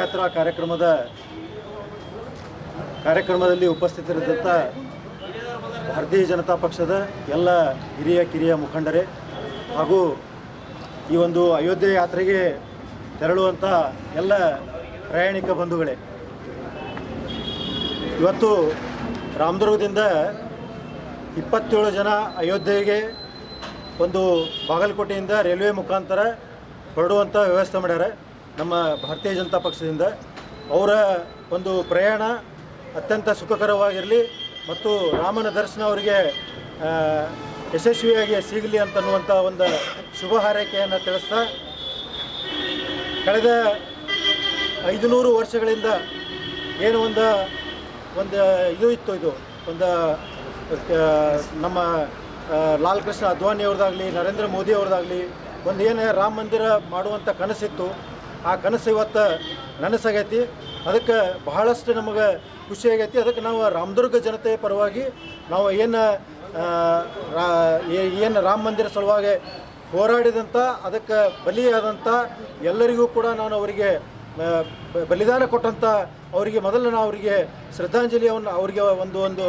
ಯಾತ್ರಾ ಕಾರ್ಯಕ್ರಮದ ಕಾರ್ಯಕ್ರಮದಲ್ಲಿ ಉಪಸ್ಥಿತರಿದ್ದಂಥ ಭಾರತೀಯ ಜನತಾ ಪಕ್ಷದ ಎಲ್ಲ ಹಿರಿಯ ಕಿರಿಯ ಮುಖಂಡರೇ ಹಾಗೂ ಈ ಒಂದು ಅಯೋಧ್ಯೆ ಯಾತ್ರೆಗೆ ತೆರಳುವಂಥ ಎಲ್ಲ ಪ್ರಯಾಣಿಕ ಬಂಧುಗಳೇ. ಇವತ್ತು ರಾಮದುರ್ಗದಿಂದ ಇಪ್ಪತ್ತೇಳು ಜನ ಅಯೋಧ್ಯೆಗೆ ಒಂದು ಬಾಗಲಕೋಟೆಯಿಂದ ರೈಲ್ವೆ ಮುಖಾಂತರ ಹೊರಡುವಂಥ ವ್ಯವಸ್ಥೆ ಮಾಡ್ಯಾರ. ನಮ್ಮ ಭಾರತೀಯ ಜನತಾ ಪಕ್ಷದಿಂದ ಅವರ ಒಂದು ಪ್ರಯಾಣ ಅತ್ಯಂತ ಸುಖಕರವಾಗಿರಲಿ ಮತ್ತು ರಾಮನ ದರ್ಶನ ಅವರಿಗೆ ಯಶಸ್ವಿಯಾಗಿ ಸಿಗಲಿ ಅಂತನ್ನುವಂಥ ಒಂದು ಶುಭ ಹಾರೈಕೆಯನ್ನು ತಿಳಿಸ್ತಾ ಕಳೆದ ಐದುನೂರು ವರ್ಷಗಳಿಂದ ಏನು ಒಂದು ಒಂದು ಇದು ಇತ್ತು ಇದು, ಒಂದು ನಮ್ಮ ಲಾಲ್ಕೃಷ್ಣ ಲಾಲ್ ಕೃಷ್ಣ ಅದ್ವಾನಿ ಅವ್ರದ್ದಾಗಲಿ ನರೇಂದ್ರ ಮೋದಿ ಅವ್ರದ್ದಾಗಲಿ ಒಂದು ಏನು ರಾಮ ಮಂದಿರ ಮಾಡುವಂಥ ಕನಸಿತ್ತು ಆ ಕನಸು ಇವತ್ತು ನನಸಾಗೈತಿ. ಅದಕ್ಕೆ ಬಹಳಷ್ಟು ನಮಗೆ ಖುಷಿಯಾಗೈತಿ ಅದಕ್ಕೆ ನಾವು ರಾಮದುರ್ಗ ಜನತೆಯ ಪರವಾಗಿ ನಾವು ಏನು ಏನು ರಾಮ ಮಂದಿರ ಸಲುವಾಗಿ ಹೋರಾಡಿದಂಥ ಅದಕ್ಕೆ ಬಲಿಯಾದಂಥ ಎಲ್ಲರಿಗೂ ಕೂಡ ನಾನು ಅವರಿಗೆ ಬಲಿದಾನ ಕೊಟ್ಟಂಥ ಅವರಿಗೆ ಮೊದಲು ನಾವು ಅವರಿಗೆ ಶ್ರದ್ಧಾಂಜಲಿಯನ್ನು ಅವರಿಗೆ ಒಂದು ಒಂದು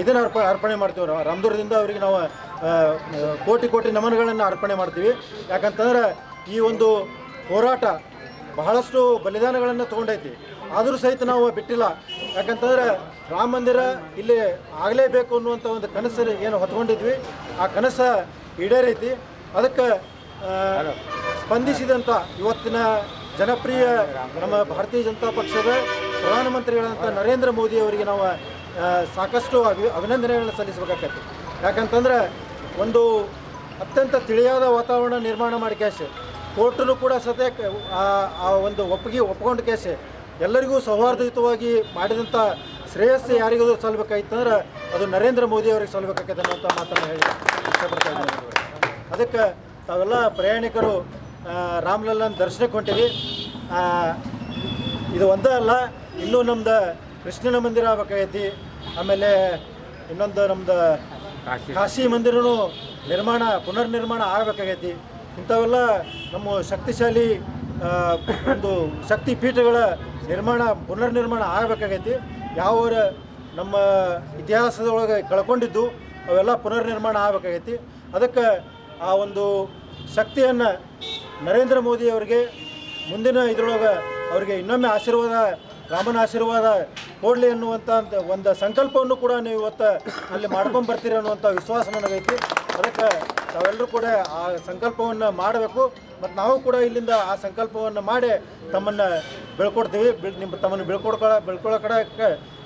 ಇದನ್ನು ಅರ್ಪ, ಅರ್ಪಣೆ ಮಾಡ್ತೀವಿ. ನಾವು ರಾಮದುರ್ಗದಿಂದ ಅವರಿಗೆ ನಾವು ಕೋಟಿ ಕೋಟಿ ನಮನಗಳನ್ನು ಅರ್ಪಣೆ ಮಾಡ್ತೀವಿ. ಯಾಕಂತಂದ್ರೆ ಈ ಒಂದು ಹೋರಾಟ ಬಹಳಷ್ಟು ಬಲಿದಾನಗಳನ್ನು ತೊಗೊಂಡೈತಿ. ಆದರೂ ಸಹಿತ ನಾವು ಬಿಟ್ಟಿಲ್ಲ. ಯಾಕಂತಂದ್ರೆ ರಾಮ ಮಂದಿರ ಇಲ್ಲಿ ಆಗಲೇಬೇಕು ಅನ್ನುವಂಥ ಒಂದು ಕನಸು ಏನು ಹೊತ್ಕೊಂಡಿದ್ವಿ. ಆ ಕನಸ ಈಡೇರೈತಿ. ಅದಕ್ಕೆ ಸ್ಪಂದಿಸಿದಂಥ ಇವತ್ತಿನ ಜನಪ್ರಿಯ ನಮ್ಮ ಭಾರತೀಯ ಜನತಾ ಪಕ್ಷದ ಪ್ರಧಾನಮಂತ್ರಿಗಳಂತ ನರೇಂದ್ರ ಮೋದಿ ಅವರಿಗೆ ನಾವು ಸಾಕಷ್ಟು ಅಭಿ, ಅಭಿನಂದನೆಗಳನ್ನು ಸಲ್ಲಿಸಬೇಕಾಗತ್ತೆ. ಯಾಕಂತಂದ್ರೆ ಒಂದು ಅತ್ಯಂತ ತಿಳಿಯಾದ ವಾತಾವರಣ ನಿರ್ಮಾಣ ಮಾಡಿ ಕ್ಯಾಶ್. ಕೋರ್ಟನು ಕೂಡ ಸತೆ ಆ ಒಂದು ಒಪ್ಪಿಗೆ ಒಪ್ಕೊಂಡು ಕೇಸೆ. ಎಲ್ಲರಿಗೂ ಸೌಹಾರ್ದಯುತವಾಗಿ ಮಾಡಿದಂಥ ಶ್ರೇಯಸ್ಸು ಯಾರಿಗೂ ಸಲ್ಲಬೇಕಾಯ್ತಂದ್ರೆ ಅದು ನರೇಂದ್ರ ಮೋದಿ ಅವರಿಗೆ ಸಲ್ಲಬೇಕಾಗತ್ತೆ ಅನ್ನೋಂಥ ಮಾತನ್ನು ಹೇಳಿ ಇಷ್ಟಪಡ್ತಾ ಅದಕ್ಕೆ ತಾವೆಲ್ಲ ಪ್ರಯಾಣಿಕರು ರಾಮಲಲ್ಲನ ದರ್ಶನಕ್ಕೆ ಹೊಂಟಿವಿ ಇದು ಒಂದೇ ಅಲ್ಲ ಇನ್ನೂ ನಮ್ದು ಕೃಷ್ಣನ ಮಂದಿರ ಆಗ್ಬೇಕಾಗೈತಿ ಆಮೇಲೆ ಇನ್ನೊಂದು ನಮ್ದು ಕಾಶಿ ಮಂದಿರನು ನಿರ್ಮಾಣ ಪುನರ್ ನಿರ್ಮಾಣ ಆಗಬೇಕಾಗೈತಿ. ಇಂಥವೆಲ್ಲ ನಮ್ಮ ಶಕ್ತಿಶಾಲಿ ಒಂದು ಶಕ್ತಿ ಪೀಠಗಳ ನಿರ್ಮಾಣ ಪುನರ್ ನಿರ್ಮಾಣ ಆಗಬೇಕಾಗೈತಿ. ಯಾವ ನಮ್ಮ ಇತಿಹಾಸದೊಳಗೆ ಕಳ್ಕೊಂಡಿದ್ದು ಅವೆಲ್ಲ ಪುನರ್ ನಿರ್ಮಾಣ ಆಗಬೇಕಾಗೈತಿ. ಅದಕ್ಕೆ ಆ ಒಂದು ಶಕ್ತಿಯನ್ನು ನರೇಂದ್ರ ಮೋದಿ ಅವರಿಗೆ, ಮುಂದಿನ ಇದರೊಳಗೆ ಅವರಿಗೆ ಇನ್ನೊಮ್ಮೆ ಆಶೀರ್ವಾದ, ರಾಮನ ಆಶೀರ್ವಾದ ಕೊಡಲಿ ಅನ್ನುವಂಥ ಒಂದು- ಸಂಕಲ್ಪವನ್ನು ಕೂಡ ನೀವು ಇವತ್ತು ಅಲ್ಲಿ ಮಾಡ್ಕೊಂಡು ಬರ್ತೀರಿ ಅನ್ನುವಂಥ ವಿಶ್ವಾಸ ನನಗೈತಿ. ಅದಕ್ಕೆ ತಾವೆಲ್ಲರೂ ಕೂಡ ಆ ಸಂಕಲ್ಪವನ್ನು ಮಾಡಬೇಕು. ಮತ್ತು ನಾವು ಕೂಡ ಇಲ್ಲಿಂದ ಆ ಸಂಕಲ್ಪವನ್ನು ಮಾಡಿ ತಮ್ಮನ್ನು ಬೆಳ್ಕೊಡ್ತೀವಿ. ಬೆಳ್ ನಿಮ್ಮ ತಮ್ಮನ್ನು ಬೆಳ್ಕೊಡ್ಕೊಳ ಬೆಳ್ಕೊಳ್ಳೋ ಕಡೆ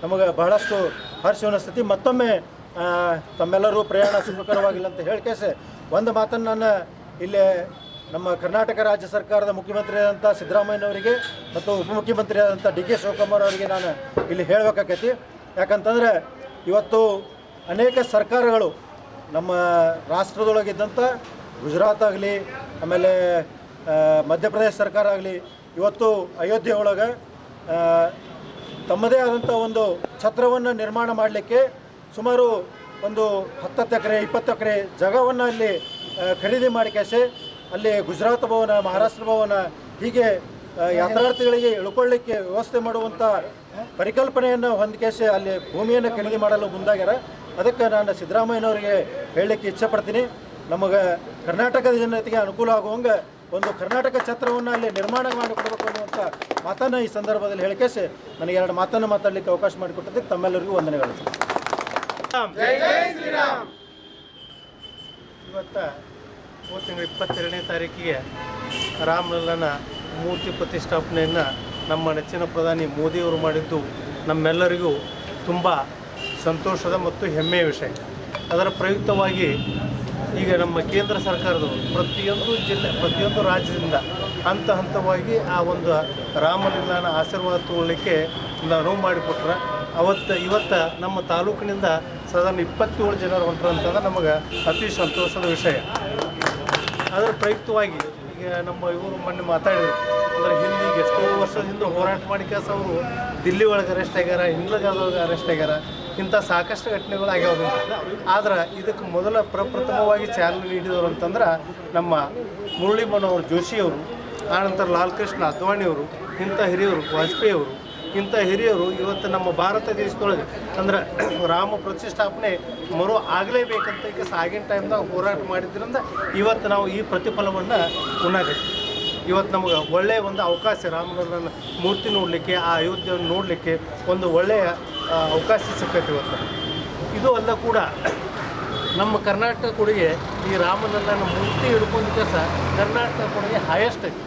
ನಮಗೆ ಬಹಳಷ್ಟು ಹರ್ಷವನ್ನು ಸ್ಥಿತಿ ಮತ್ತೊಮ್ಮೆ ತಮ್ಮೆಲ್ಲರೂ ಪ್ರಯಾಣ ಸುಖಕರವಾಗಿಲ್ಲ ಅಂತ ಹೇಳ್ಕೇಸೆ ಒಂದು ಮಾತನ್ನು ನಾನು ಇಲ್ಲಿ ನಮ್ಮ ಕರ್ನಾಟಕ ರಾಜ್ಯ ಸರ್ಕಾರದ ಮುಖ್ಯಮಂತ್ರಿಯಾದಂಥ ಸಿದ್ದರಾಮಯ್ಯನವರಿಗೆ ಮತ್ತು ಉಪಮುಖ್ಯಮಂತ್ರಿಯಾದಂಥ ಡಿ ಕೆ ಶಿವಕುಮಾರ್ ಅವರಿಗೆ ನಾನು ಇಲ್ಲಿ ಹೇಳಬೇಕಾಕೈತಿ. ಯಾಕಂತಂದರೆ ಇವತ್ತು ಅನೇಕ ಸರ್ಕಾರಗಳು ನಮ್ಮ ರಾಷ್ಟ್ರದೊಳಗಿದ್ದಂಥ ಗುಜರಾತ್ ಆಗಲಿ, ಆಮೇಲೆ ಮಧ್ಯಪ್ರದೇಶ ಸರ್ಕಾರ ಆಗಲಿ, ಇವತ್ತು ಅಯೋಧ್ಯೆ ಒಳಗೆ ತಮ್ಮದೇ ಆದಂಥ ಒಂದು ಛತ್ರವನ್ನು ನಿರ್ಮಾಣ ಮಾಡಲಿಕ್ಕೆ ಸುಮಾರು ಒಂದು ಹತ್ತತ್ತು ಎಕರೆ, ಇಪ್ಪತ್ತು ಎಕರೆ ಜಾಗವನ್ನು ಅಲ್ಲಿ ಖರೀದಿ ಮಾಡಿ ಅಲ್ಲಿ ಗುಜರಾತ್ ಭವನ ಮಹಾರಾಷ್ಟ್ರ ಭವನ ಹೀಗೆ ಯಾತ್ರಾರ್ಥಿಗಳಿಗೆ ಇಳ್ಕೊಳ್ಳಿಕ್ಕೆ ವ್ಯವಸ್ಥೆ ಮಾಡುವಂಥ ಪರಿಕಲ್ಪನೆಯನ್ನು ಹೊಂದಿಕೆಸಿ ಅಲ್ಲಿ ಭೂಮಿಯನ್ನು ಖರೀದಿ ಮಾಡಲು ಮುಂದಾಗ್ಯಾರ. ಅದಕ್ಕೆ ನಾನು ಸಿದ್ದರಾಮಯ್ಯನವರಿಗೆ ಹೇಳಲಿಕ್ಕೆ ಇಚ್ಛೆಪಡ್ತೀನಿ. ನಮಗೆ ಕರ್ನಾಟಕದ ಜನತೆಗೆ ಅನುಕೂಲ ಆಗುವಂಗೆ ಒಂದು ಕರ್ನಾಟಕ ಛತ್ರವನ್ನು ಅಲ್ಲಿ ನಿರ್ಮಾಣ ಮಾಡಿಕೊಡ್ಬೇಕು ಅನ್ನುವಂಥ ಮಾತನ್ನು ಈ ಸಂದರ್ಭದಲ್ಲಿ ಹೇಳಿಕೆಸಿ ನನಗೆ ಎರಡು ಮಾತನ್ನು ಮಾತಾಡಲಿಕ್ಕೆ ಅವಕಾಶ ಮಾಡಿಕೊಟ್ಟದಕ್ಕೆ ತಮ್ಮೆಲ್ಲರಿಗೂ ವಂದನೆಗಳು. ಇವತ್ತು ಹೋದ ತಿಂಗಳ ಇಪ್ಪತ್ತೆರಡನೇ ತಾರೀಕಿಗೆ ರಾಮಲಲ್ಲನ ಮೂರ್ತಿ ಪ್ರತಿಷ್ಠಾಪನೆಯನ್ನು ನಮ್ಮ ನೆಚ್ಚಿನ ಪ್ರಧಾನಿ ಮೋದಿಯವರು ಮಾಡಿದ್ದು ನಮ್ಮೆಲ್ಲರಿಗೂ ತುಂಬ ಸಂತೋಷದ ಮತ್ತು ಹೆಮ್ಮೆಯ ವಿಷಯ. ಅದರ ಪ್ರಯುಕ್ತವಾಗಿ ಈಗ ನಮ್ಮ ಕೇಂದ್ರ ಸರ್ಕಾರದವರು ಪ್ರತಿಯೊಂದು ಜಿಲ್ಲೆ, ಪ್ರತಿಯೊಂದು ರಾಜ್ಯದಿಂದ ಹಂತ ಹಂತವಾಗಿ ಆ ಒಂದು ರಾಮಲೀಲಾನ ಆಶೀರ್ವಾದ ತಗೊಳ್ಳಿಕ್ಕೆ ಒಂದು ಅನುವು ಮಾಡಿಕೊಟ್ರೆ. ಅವತ್ತು, ಇವತ್ತು ನಮ್ಮ ತಾಲೂಕಿನಿಂದ ಸಾಧಾರಣ ಇಪ್ಪತ್ತೇಳು ಜನರು ಹೊಂಟ್ರಂತಂದ್ರೆ ನಮಗೆ ಅತಿ ಸಂತೋಷದ ವಿಷಯ. ಅದರ ಪ್ರಯುಕ್ತವಾಗಿ ಈಗ ನಮ್ಮ ಇವರು ಮೊನ್ನೆ ಮಾತಾಡಿದರು. ಅಂದರೆ ಹಿಂದಿಗೆ ಎಷ್ಟೋ ವರ್ಷದಿಂದ ಹೋರಾಟ ಮಾಡಿ ಕೆಲಸ ಅವರು ದಿಲ್ಲಿ ಒಳಗೆ ಅರೆಸ್ಟ್ ಆಗ್ಯಾರ ಇಂಗ್ಲಗಾದೊಳಗೆ ಅರೆಸ್ಟ್ ಆಗ್ಯಾರ. ಇಂಥ ಸಾಕಷ್ಟು ಘಟನೆಗಳು ಆಗ್ಯಾವ ಆದ್ರೆ ಇದಕ್ಕೆ ಮೊದಲ ಪ್ರಪ್ರಥಮವಾಗಿ ಚಾಲನೆ ನೀಡಿದವರು ಅಂತಂದ್ರೆ ನಮ್ಮ ಮುರಳಿ ಮನೋಹರ್ ಜೋಶಿಯವರು ಆನಂತರ ಲಾಲ್ ಕೃಷ್ಣ ಅದ್ವಾಣಿಯವರು ಇಂಥ ಹಿರಿಯವರು ವಾಜಪೇಯಿ ಅವರು. ಇಂಥ ಹಿರಿಯರು ಇವತ್ತು ನಮ್ಮ ಭಾರತ ದೇಶದೊಳಗೆ ಅಂದ್ರೆ ರಾಮ ಪ್ರತಿಷ್ಠಾಪನೆ ಮರು ಆಗಲೇಬೇಕಂತ ಈಗ ಆಗಿನ ಟೈಮ್ದಾಗ ಹೋರಾಟ ಮಾಡಿದ್ರಿಂದ ಇವತ್ತು ನಾವು ಈ ಪ್ರತಿಫಲವನ್ನು ಉಣ್ಣಾಗೈತಿ ಇವತ್ತು ನಮಗೆ ಒಳ್ಳೆಯ ಒಂದು ಅವಕಾಶ ರಾಮನ ಮೂರ್ತಿ ನೋಡಲಿಕ್ಕೆ, ಆ ಅಯೋಧ್ಯೆಯನ್ನು ನೋಡಲಿಕ್ಕೆ ಒಂದು ಒಳ್ಳೆಯ ಅವಕಾಶ ಸಿಕ್ಕೈತೆ ಇವತ್ತು. ಇದು ಅಲ್ಲ ಕೂಡ ನಮ್ಮ ಕರ್ನಾಟಕ ಕೊಡುಗೆ ಈ ರಾಮನಲ್ಲನ ಮೂರ್ತಿ ಹಿಡ್ಕೊಂಡಿದ್ದ ಸಹ ಕರ್ನಾಟಕ ಕೊಡುಗೆ ಹೈಯೆಸ್ಟ್ ಐತಿ.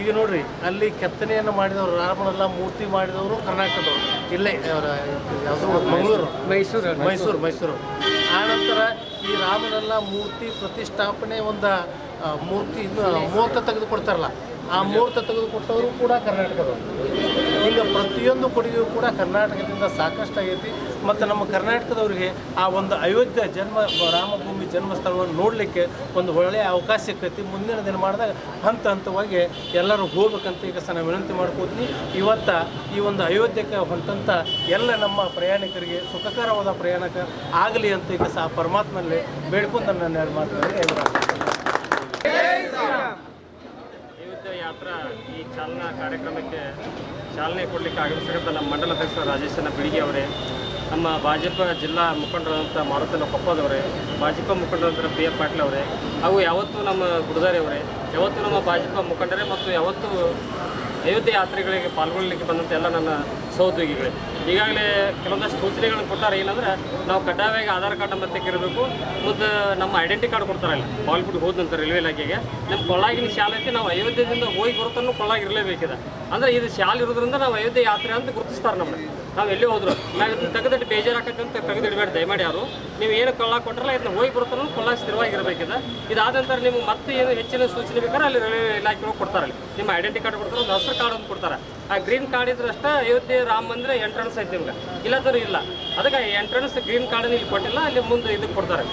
ಈಗ ನೋಡ್ರಿ ಅಲ್ಲಿ ಕೆತ್ತನೆಯನ್ನು ಮಾಡಿದವರು ರಾಮನಲ್ಲ ಮೂರ್ತಿ ಮಾಡಿದವರು ಕರ್ನಾಟಕದವರು. ಇಲ್ಲೇ ಅವರ ಯಾವುದು ಮಂಗಳೂರು. ಮೈಸೂರು. ಮೈಸೂರು ಮೈಸೂರು. ಆನಂತರ ಈ ರಾಮನಲ್ಲ ಮೂರ್ತಿ ಪ್ರತಿಷ್ಠಾಪನೆ ಒಂದು ಮೂರ್ತಿ ಮುಹೂರ್ತ ತೆಗೆದುಕೊಡ್ತಾರಲ್ಲ ಆ ಮುಹೂರ್ತ ತೆಗೆದುಕೊಟ್ಟವರು ಕೂಡ ಕರ್ನಾಟಕದವರು. ಈಗ ಪ್ರತಿಯೊಂದು ಕೊಡುಗೆಯೂ ಕೂಡ ಕರ್ನಾಟಕದಿಂದ ಸಾಕಷ್ಟು ಆಗೈತಿ ಮತ್ತು ನಮ್ಮ ಕರ್ನಾಟಕದವ್ರಿಗೆ ಆ ಒಂದು ಅಯೋಧ್ಯೆ ಜನ್ಮ, ರಾಮಭೂಮಿ ಜನ್ಮಸ್ಥಳವನ್ನು ನೋಡಲಿಕ್ಕೆ ಒಂದು ಒಳ್ಳೆಯ ಅವಕಾಶ ಸಿಕ್ಕೈತಿ ಮುಂದಿನ ದಿನ ಮಾಡಿದಾಗ ಹಂತ ಹಂತವಾಗಿ ಎಲ್ಲರೂ ಹೋಗ್ಬೇಕಂತ ಈಗ ಸಹ ವಿನಂತಿ ಮಾಡ್ಕೋತೀನಿ. ಇವತ್ತ ಈ ಒಂದು ಅಯೋಧ್ಯಕ್ಕೆ ಹೊಂಟಂಥ ಎಲ್ಲ ನಮ್ಮ ಪ್ರಯಾಣಿಕರಿಗೆ ಸುಖಕರವಾದ ಪ್ರಯಾಣಕ ಆಗಲಿ ಅಂತ ಈಗ ಸಹ ಪರಮಾತ್ಮನಲ್ಲಿ ಬೇಡ್ಕೊಂಡು ನನ್ನ ಎರಡು ಮಾತುಗಳಿಗೆ ಅಯೋಧ್ಯ ಯಾತ್ರಾ ಈ ಚಾಲನಾ ಕಾರ್ಯಕ್ರಮಕ್ಕೆ ಚಾಲನೆ ಕೊಡಲಿಕ್ಕೆ ಆಗಮಿಸಿರುವಂಥ ನಮ್ಮ ಮಂಡಲ ಅಧ್ಯಕ್ಷ ರಾಜೇಶನ ಬಿಡಿಗೆ ಅವರೇ ನಮ್ಮ ಭಾಜಪ ಜಿಲ್ಲಾ ಮುಖಂಡರಾದಂಥ ಮಾರುತನ ಕೊಪ್ಪದವರೇ ಭಾಜಪ ಮುಖಂಡರಾದಂಥ ಪಿ ಎಫ್ ಪಾಟೀಲ್ ಅವರೇ, ಹಾಗೂ ಯಾವತ್ತೂ ನಮ್ಮ ಗುರುದಾರಿ ಅವರೇ, ಯಾವತ್ತೂ ನಮ್ಮ ಭಾಜಪ ಮುಖಂಡರೇ ಮತ್ತು ಯಾವತ್ತೂ ಅಯೋಧ್ಯೆ ಯಾತ್ರೆಗಳಿಗೆ ಪಾಲ್ಗೊಳ್ಳಲಿಕ್ಕೆ ಬಂದಂಥ ಎಲ್ಲ ನನ್ನ ಸಹೋದ್ಯೋಗಿಗಳೇ. ಈಗಾಗಲೇ ಕೆಲವೊಂದಷ್ಟು ಸೂಚನೆಗಳನ್ನು ಕೊಟ್ಟಾರೆ ಏನಂದ್ರೆ ನಾವು ಕಡ್ಡಾಯವಾಗಿ ಆಧಾರ್ ಕಾರ್ಡ್ ನಂಬರ್ ತೆಗಿರಬೇಕು ಮತ್ತು ನಮ್ಮ ಐಡೆಂಟಿ ಕಾರ್ಡ್ ಕೊಡ್ತಾರಲ್ಲ ಬಾಲ್ಬಿಟ್ಟು ಹೋದ ನಂತರ ರೈಲ್ವೆ ಇಲಾಖೆಗೆ. ನಮ್ಮ ಕೊಳ್ಳಾಗಿನ ಐತೆ ನಾವು ಅಯೋಧ್ಯೆಯಿಂದ ಹೋಗಿ ಬರುತ್ತನ್ನು ಕೊಳ್ಳಾಗಿ ಇರಲೇಬೇಕಿದೆ ಅಂದರೆ ಇದು ಶಾಲೆ ಇರೋದ್ರಿಂದ ನಾವು ಅಯೋಧ್ಯೆ ಯಾತ್ರೆ ಅಂತ ಗುರುತಿಸ್ತಾರೆ ನಮ್ಮನ್ನ ನಾವು ಎಲ್ಲಿ ಹೋದ್ರು. ನಾವು ಇದನ್ನ ತೆಗೆದಿಟ್ಟು ಅಂತ ತೆಗೆದಿಡಬೇಡಿ ದಯಮಾಡಿ ಯಾರು, ನೀವು ಏನು ಕೊಳ್ಳಾಗ ಕೊಟ್ಟರಲ್ಲ ಇದನ್ನ ಹೋಗಿ ಬರುತ್ತನ್ನು ಕೊಳ್ಳಾಗಿ ಸ್ಥಿರವಾಗಿರಬೇಕಿದೆ. ಇದಾದ ನಂತರ ನಿಮ್ಗೆ ಮತ್ತೆ ಏನು ಹೆಚ್ಚಿನ ಸೂಚನೆ ಬೇಕಾದ್ರೆ ಅಲ್ಲಿ ರೈಲ್ವೆ ಇಲಾಖೆ ಹೋಗಿ ಕೊಡ್ತಾರೆ. ನಿಮ್ಮ ಐಡೆಂಟಿ ಕಾರ್ಡ್ ಕೊಡ್ತಾರೆ, ಒಂದು ಹಸಿರು ಕಾರ್ಡ್ ಅಂತ ಕೊಡ್ತಾರೆ. ಆ ಗ್ರೀನ್ ಕಾರ್ಡ್ ಇದ್ರಷ್ಟೇ ಅಯೋಧ್ಯೆ ರಾಮ ಮಂದಿರ ಎಂಟ್ರೆನ್ಸ್ ಐತಿ ನಿಮ್ಗೆ. ಇಲ್ಲದ್ರೆ ಇಲ್ಲ. ಅದಕ್ಕೆ ಎಂಟ್ರೆನ್ಸ್ ಗ್ರೀನ್ ಕಾರ್ಡ್ ಇಲ್ಲಿ ಕೊಟ್ಟಿಲ್ಲ, ಅಲ್ಲಿ ಮುಂದೆ ಇದಕ್ಕೆ ಕೊಡ್ತಾರೆ.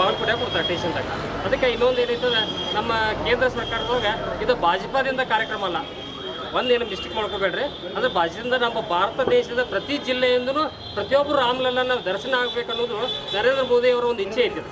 ಬಾಗಲಕೋಟೆ ಕೊಡ್ತಾರೆ ಟೇಷನ್ದಾಗ ಅದಕ್ಕೆ ಇನ್ನೊಂದು ಏನೈತದ ನಮ್ಮ ಕೇಂದ್ರ ಸರ್ಕಾರದೊಳಗೆ ಇದು ಭಾಜಪಾದಿಂದ ಕಾರ್ಯಕ್ರಮ ಅಲ್ಲ. ಒಂದೇನು ಮಿಸ್ಟೇಕ್ ಮಾಡ್ಕೋಬೇಡ್ರಿ. ಅಂದ್ರೆ ಭಾಜಪದಿಂದ ನಮ್ಮ ಭಾರತ ದೇಶದ ಪ್ರತಿ ಜಿಲ್ಲೆಯಿಂದನೂ ಪ್ರತಿಯೊಬ್ಬರು ರಾಮಲಲ್ಲ ನಾವು ದರ್ಶನ ಆಗ್ಬೇಕು ಅನ್ನೋದು ನರೇಂದ್ರ ಮೋದಿ ಅವರ ಒಂದು ಇಚ್ಛೆ ಐತಿ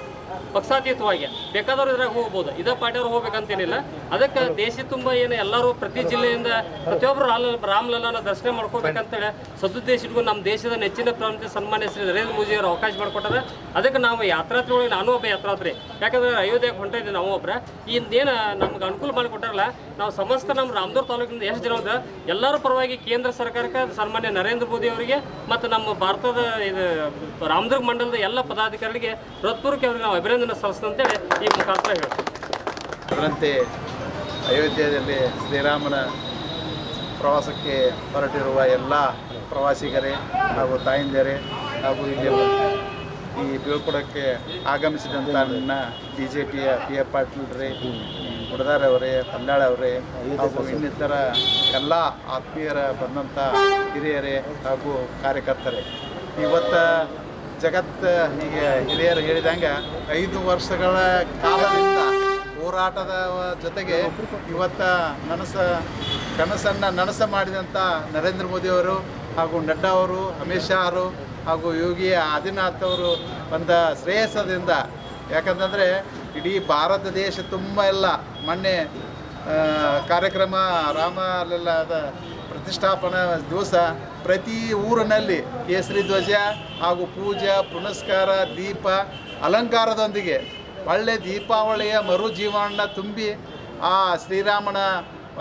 ಪಕ್ಷಾತೀತವಾಗಿ. ಬೇಕಾದವ್ರು ಇದ್ರಾಗ ಹೋಗ್ಬೋದು. ಇದೇ ಪಾರ್ಟಿಯವ್ರು ಹೋಗ್ಬೇಕಂತೇನಿಲ್ಲ. ಅದಕ್ಕೆ ದೇಶ ತುಂಬ ಏನು ಎಲ್ಲರೂ ಪ್ರತಿ ಜಿಲ್ಲೆಯಿಂದ ಪ್ರತಿಯೊಬ್ಬರು ರಾಮ ರಾಮಲಲ್ಲನ ದರ್ಶನ ಮಾಡ್ಕೋಬೇಕಂತೇಳಿ ಸದುದ್ದೇಶ ಇಟ್ಕೊಂಡು ನಮ್ಮ ದೇಶದ ನೆಚ್ಚಿನ ಪ್ರಧಾನಮಂತ್ರಿ ಸನ್ಮಾನ್ಯ ಶ್ರೀ ನರೇಂದ್ರ ಮೋದಿ ಅವರು ಅವಕಾಶ ಮಾಡಿಕೊಟ್ಟಾರೆ ಅದಕ್ಕೆ ನಾವು ಯಾತ್ರಾತ್ರಿ ಒಳಗೆ ನಾನು ಒಬ್ಬ ಯಾತ್ರಾತ್ರಿ. ಯಾಕಂದ್ರೆ ಅಯೋಧ್ಯೆಗೆ ಹೊಂಟಿದ್ದೆ ನಾವು ಒಬ್ಬರ ಇಂದೇನು ನಮ್ಗೆ ಅನುಕೂಲ ಮಾಡಿಕೊಟ್ಟಾರಲ್ಲ, ನಾವು ಸಮಸ್ತ ನಮ್ಮ ರಾಮದೂರ್ ತಾಲೂಕಿನಿಂದ ಎಷ್ಟು ಜನ ಅಂದ್ರೆ ಎಲ್ಲರ ಪರವಾಗಿ ಕೇಂದ್ರ ಸರ್ಕಾರಕ್ಕೆ ಸನ್ಮಾನ್ಯ ನರೇಂದ್ರ ಮೋದಿ ಅವರಿಗೆ ಮತ್ತು ನಮ್ಮ ಭಾರತದ ಇದು ರಾಮದುರ್ಗ ಮಂಡಲದ ಎಲ್ಲ ಪದಾಧಿಕಾರಿಗಳಿಗೆ ಹೃತ್ಪೂರ್ವಕ್ಕೆ ಅವರಿಗೆ ನಾವು ಅಭಿನಂದನೆ ಸಲ್ಲಿಸ್ತಂತೇಳಿ ಈ ಮುಖಾಂತರ ಹೇಳ್ತೀವಿ ಅದರಂತೆ ಅಯೋಧ್ಯೆಯಲ್ಲಿ ಶ್ರೀರಾಮನ ಪ್ರವಾಸಕ್ಕೆ ಹೊರಟಿರುವ ಎಲ್ಲ ಪ್ರವಾಸಿಗರೇ ಹಾಗೂ ತಾಯಂದಿರೇ ಹಾಗೂ ಇಲ್ಲಿ ಈ ಬೀಳ್ಕೊಡಕ್ಕೆ ಆಗಮಿಸಿದಂಥ ನನ್ನ ಬಿ ಜೆ ಪಿಯ ಪಿ ಎ ಪಾಟೀಲ್ರೇ, ಗುಡದಾರ್ ಅವರೇ ಪಲ್ಲಾಳ್ ಅವರೇ ಹಾಗೂ ಇನ್ನಿತರ ಎಲ್ಲ ಆತ್ಮೀಯರ ಬಂದಂಥ ಹಿರಿಯರೇ ಹಾಗೂ ಕಾರ್ಯಕರ್ತರೇ. ಇವತ್ತು ಜಗತ್ತು ಹೀಗೆ ಹಿರಿಯರು ಹೇಳಿದಂಗೆ ಐದು ವರ್ಷಗಳ ಕಾಲದಿಂದ ಹೋರಾಟದ ಜೊತೆಗೆ ಇವತ್ತ ನನಸ, ಕನಸನ್ನು ನನಸ ಮಾಡಿದಂಥ ನರೇಂದ್ರ ಮೋದಿಯವರು ಹಾಗೂ ನಡ್ಡಾ ಅವರು, ಅಮಿತ್ ಶಾ ಅವರು ಹಾಗೂ ಯೋಗಿ ಆದಿನಾಥ್ ಅವರು ಬಂದ ಶ್ರೇಯಸ್ಸದಿಂದ. ಯಾಕಂತಂದರೆ ಇಡೀ ಭಾರತ ದೇಶ ತುಂಬ ಎಲ್ಲ ಮೊನ್ನೆ ಕಾರ್ಯಕ್ರಮ ರಾಮ ರಾಮಲಲ್ಲಾದ ಪ್ರತಿಷ್ಠಾಪನಾ ದಿವಸ ಪ್ರತಿ ಊರಿನಲ್ಲಿ ಕೇಸರಿ ಧ್ವಜ ಹಾಗೂ ಪೂಜಾ, ಪುನಸ್ಕಾರ, ದೀಪ, ಅಲಂಕಾರದೊಂದಿಗೆ ಒಳ್ಳೆ ದೀಪಾವಳಿಯ ಮರುಜೀವನ ತುಂಬಿ ಆ ಶ್ರೀರಾಮನ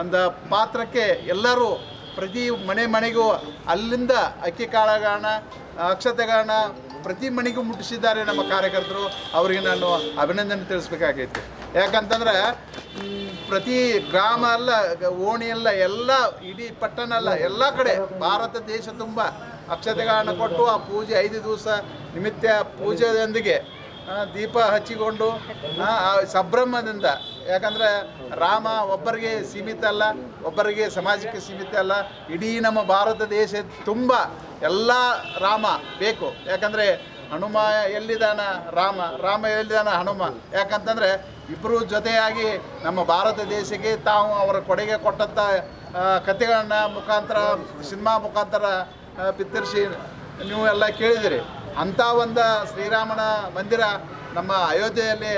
ಒಂದು ಪಾತ್ರಕ್ಕೆ ಎಲ್ಲರೂ ಪ್ರತಿ ಮನೆ ಮನೆಗೂ ಅಲ್ಲಿಂದ ಅಕ್ಕಿ ಕಾಳಗಾಣ ಅಕ್ಷತೆಗಳನ್ನ ಪ್ರತಿ ಮನೆಗೂ ಮುಟ್ಟಿಸಿದ್ದಾರೆ ನಮ್ಮ ಕಾರ್ಯಕರ್ತರು. ಅವರಿಗೆ ನಾನು ಅಭಿನಂದನೆ ತಿಳಿಸ್ಬೇಕಾಗೈತಿ. ಯಾಕಂತಂದ್ರೆ ಪ್ರತಿ ಗ್ರಾಮ ಅಲ್ಲ, ಓಣಿ ಅಲ್ಲ, ಎಲ್ಲ ಇಡೀ ಪಟ್ಟಣ ಅಲ್ಲ, ಎಲ್ಲ ಕಡೆ ಭಾರತ ದೇಶ ತುಂಬ ಅಕ್ಷತೆಗಳನ್ನು ಕೊಟ್ಟು ಆ ಪೂಜೆ ಐದು ದಿವಸ ನಿಮಿತ್ತ ಪೂಜೆಯೊಂದಿಗೆ ದೀಪ ಹಚ್ಚಿಕೊಂಡು ಸಂಭ್ರಮದಿಂದ ಯಾಕಂದ್ರೆ ರಾಮ ಒಬ್ಬರಿಗೆ ಸೀಮಿತ ಅಲ್ಲ, ಒಬ್ಬರಿಗೆ ಸಮಾಜಕ್ಕೆ ಸೀಮಿತ ಅಲ್ಲ, ಇಡೀ ನಮ್ಮ ಭಾರತ ದೇಶ ತುಂಬ ಎಲ್ಲ ರಾಮ ಬೇಕು. ಯಾಕಂದರೆ ಹನುಮ ಎಲ್ಲಿದಾನ? ರಾಮ ರಾಮ ಎಲ್ಲಿದಾನ? ಹನುಮ. ಯಾಕಂತಂದರೆ ಇಬ್ಬರು ಜೊತೆಯಾಗಿ ನಮ್ಮ ಭಾರತ ದೇಶಕ್ಕೆ ತಾವು ಅವರ ಕೊಡುಗೆ ಕೊಟ್ಟಂಥ ಕಥೆಗಳನ್ನ ಮುಖಾಂತರ, ಸಿನಿಮಾ ಮುಖಾಂತರ ಬಿತ್ತರಿಸಿ ನೀವು ಎಲ್ಲ ಕೇಳಿದಿರಿ. ಅಂಥ ಒಂದು ಶ್ರೀರಾಮನ ಮಂದಿರ ನಮ್ಮ ಅಯೋಧ್ಯೆಯಲ್ಲಿ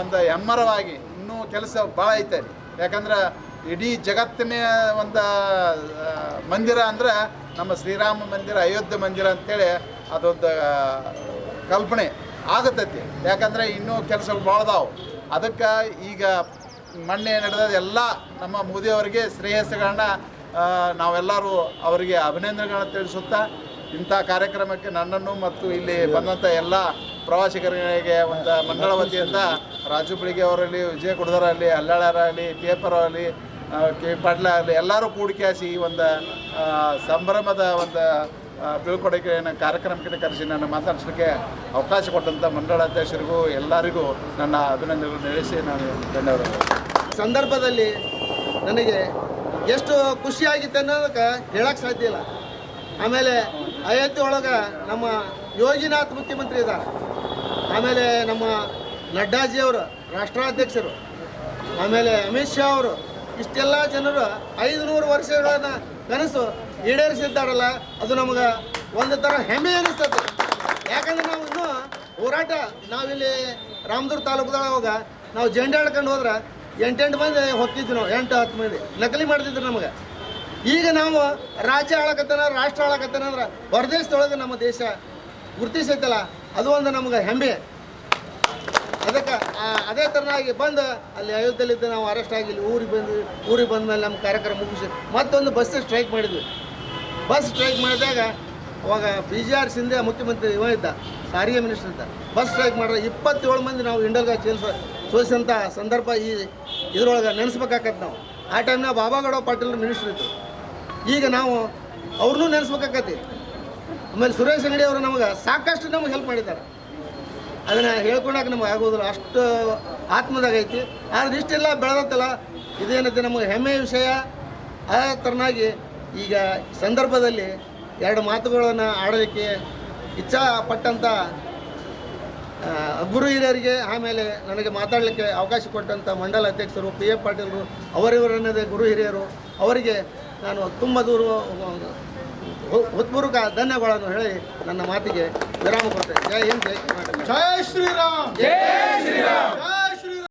ಒಂದು ಹೆಮ್ಮರವಾಗಿ ಇನ್ನೂ ಕೆಲಸ ಭಾಳ ಐತೆ. ಯಾಕಂದ್ರೆ ಇಡೀ ಜಗತ್ತಿನ ಒಂದು ಮಂದಿರ ಅಂದ್ರೆ ನಮ್ಮ ಶ್ರೀರಾಮ ಮಂದಿರ, ಅಯೋಧ್ಯೆ ಮಂದಿರ ಅಂತೇಳಿ ಅದೊಂದು ಕಲ್ಪನೆ ಆಗತೈತಿ. ಯಾಕಂದ್ರೆ ಇನ್ನೂ ಕೆಲಸಗಳು ಭಾಳ ಅದಕ್ಕೆ ಈಗ ಮೊನ್ನೆ ನಡೆದ ಎಲ್ಲ ನಮ್ಮ ಮೋದಿಯವರಿಗೆ ಶ್ರೇಯಸ್ಸುಗಳನ್ನ ನಾವೆಲ್ಲರೂ ಅವರಿಗೆ ಅಭಿನಂದನೆಗಳನ್ನು ತಿಳಿಸುತ್ತಾ ಇಂಥ ಕಾರ್ಯಕ್ರಮಕ್ಕೆ ನನ್ನನ್ನು ಮತ್ತು ಇಲ್ಲಿ ಬಂದಂಥ ಎಲ್ಲ ಪ್ರವಾಸಿಗರಿಗೆ ಒಂದು ಮಂಡಳ ವತಿಯಿಂದ ರಾಜು ಬೆಳಿಗ್ಗೆ ಅವರಲ್ಲಿ ವಿಜಯ ಕುಡ್ದರಾಗಲಿ ಹಲ್ಲಾಳರಾಗಲಿ ಆಗಲಿ ಕೆ ಪಾಟ್ಲ ಆಗಲಿ ಎಲ್ಲರೂ ಕೂಡಿಕ್ಯಾಸಿ ಈ ಒಂದು ಸಂಭ್ರಮದ ಒಂದು ಆ, ನನ್ನ ಕಾರ್ಯಕ್ರಮಕ್ಕೆ ಕರೆಸಿ ನಾನು ಮಾತಾಡಿಸಲಿಕ್ಕೆ ಅವಕಾಶ ಕೊಟ್ಟಂಥ ಮಂಡಳಾಧ್ಯಕ್ಷರಿಗೂ ಎಲ್ಲರಿಗೂ ನನ್ನ ಅಭಿನಂದನೆಗಳು ನಡೆಸಿ ನಾನು ಧನ್ಯವಾದಗಳು ಸಂದರ್ಭದಲ್ಲಿ ನನಗೆ ಎಷ್ಟು ಖುಷಿಯಾಗಿತ್ತು ಅನ್ನೋದಕ್ಕೆ ಹೇಳಕ್ಕೆ ಸಾಧ್ಯ ಇಲ್ಲ. ಆಮೇಲೆ ಅಯೋಧ್ಯೆ ಒಳಗೆ ನಮ್ಮ ಯೋಗಿನಾಥ್ ಮುಖ್ಯಮಂತ್ರಿ ಇದ್ದಾರೆ. ಆಮೇಲೆ ನಮ್ಮ ನಡ್ಡಾಜಿಯವರು ರಾಷ್ಟ್ರಾಧ್ಯಕ್ಷರು ಆಮೇಲೆ ಅಮಿತ್ ಶಾ ಅವರು ಇಷ್ಟೆಲ್ಲ ಜನರು ಐದು ನೂರು ವರ್ಷಗಳನ್ನ ಕನಸು ಈಡೇರಿಸಿದ್ದಾರಲ್ಲ, ಅದು ನಮಗೆ ಒಂದು ಥರ ಹೆಮ್ಮೆ ಅನಿಸ್ತದೆ. ಯಾಕಂದ್ರೆ ನಾವು ಇನ್ನೂ ಹೋರಾಟ, ನಾವಿಲ್ಲಿ ರಾಮದುರ್ಗ ತಾಲೂಕದೊಳಗೆ ನಾವು ಜೆಂಡೆ ಹೇಳ್ಕೊಂಡು ಹೋದ್ರೆ ಎಂಟೆಂಟು ಮಂದಿ ಹೋಗ್ತಿದ್ವಿ ನಾವು, ಎಂಟು ಹತ್ತು ಮಂದಿ. ನಕಲಿ ಮಾಡ್ತಿದ್ರು ನಮಗೆ. ಈಗ ನಾವು ರಾಜ್ಯ ಆಳಕತ್ತನ, ರಾಷ್ಟ್ರ ಆಳಕತ್ತನ ಅಂದ್ರೆ ಹೊರದೇಶದೊಳಗೆ ನಮ್ಮ ದೇಶ ಗುರುತಿಸೈತಲ್ಲ, ಅದು ಒಂದು ನಮ್ಗೆ ಹೆಮ್ಮೆ. ಅದಕ್ಕೆ ಅದೇ ಥರನಾಗಿ ಬಂದು ಅಲ್ಲಿ ಅಯೋಧ್ಯೆಯಲ್ಲಿದ್ದ ನಾವು ಅರೆಸ್ಟ್ ಆಗಿ ಇಲ್ಲಿ ಊರಿಗೆ ಬಂದ್ವಿ, ಊರಿಗೆ ಬಂದ ಮೇಲೆ ನಮ್ಮ ಕಾರ್ಯಕ್ರಮ ಮುಗಿಸಿ ಮತ್ತೊಂದು ಬಸ್ ಸ್ಟ್ರೈಕ್ ಮಾಡಿದ್ವಿ. ಬಸ್ ಸ್ಟ್ರೈಕ್ ಮಾಡಿದಾಗ ಅವಾಗ ಬಿ ಜಿ ಆರ್ ಸಿಂಧೆ ಮುಖ್ಯಮಂತ್ರಿ ಇವ ಸಾರಿಗೆ ಮಿನಿಸ್ಟರ್ ಇದ್ದ ಬಸ್ ಸ್ಟ್ರೈಕ್ ಮಾಡಿದ್ರೆ ಇಪ್ಪತ್ತೇಳು ಮಂದಿ ನಾವು ಇಂಡಲ್ಗಾ ಚೇಲ್ಸ ಸೋಸಿದಂಥ ಸಂದರ್ಭ ಈ ಇದ್ರೊಳಗೆ ನೆನೆಸ್ಬೇಕಾಗತ್ತೆ ನಾವು. ಆ ಟೈಮ್ನಾಗ ಬಾಬಾಗೌಡ ಪಾಟೀಲ್ ಮಿನಿಸ್ಟರ್ ಇತ್ತು ಈಗ ನಾವು ಅವ್ರನ್ನೂ ನೆನೆಸ್ಬೇಕಾಗತ್ತೆ ಆಮೇಲೆ ಸುರೇಶ್ ಅಂಗಡಿ ಅವರು ನಮಗೆ ಸಾಕಷ್ಟು ನಮಗೆ ಹೆಲ್ಪ್ ಮಾಡಿದ್ದಾರೆ. ಅದನ್ನು ಹೇಳ್ಕೊಳಕ್ಕೆ ನಮ್ಗೆ ಆಗೋದಿಲ್ಲ. ಅಷ್ಟು ಆತ್ಮದಾಗ ಐತಿ. ಆದ್ರೆ ಇಷ್ಟೆಲ್ಲ, ಬೆಳೆದತ್ತಲ್ಲ. ಇದೇನೈತಿ ನಮಗೆ ಹೆಮ್ಮೆಯ ವಿಷಯ. ಆ ಥರನಾಗಿ ಈಗ ಸಂದರ್ಭದಲ್ಲಿ ಎರಡು ಮಾತುಗಳನ್ನು ಆಡೋದಕ್ಕೆ ಇಚ್ಛಾ ಪಟ್ಟಂಥ ಗುರು ಹಿರಿಯರಿಗೆ ಆಮೇಲೆ ನನಗೆ ಮಾತಾಡಲಿಕ್ಕೆ ಅವಕಾಶ ಕೊಟ್ಟಂಥ ಮಂಡಲ ಅಧ್ಯಕ್ಷರು ಪಿ ಎ ಪಾಟೀಲರು ಅವರಿವರನ್ನದೇ ಗುರು ಹಿರಿಯರು ಅವರಿಗೆ ನಾನು ತುಂಬ ದೂರ ಹೃತ್ಪೂರ್ವಕ ಧನ್ಯವಾದಗಳನ್ನು ಹೇಳಿ ನನ್ನ ಮಾತಿಗೆ ವಿರಾಮ ಕೊಡ್ತೇನೆ. ಜಯ ಹಿಂದ್ ಜೈ ಕರ್ನಾಟಕ. ಜೈ ಶ್ರೀರಾಮ್. ಜೈ ಶ್ರೀರಾಮ್.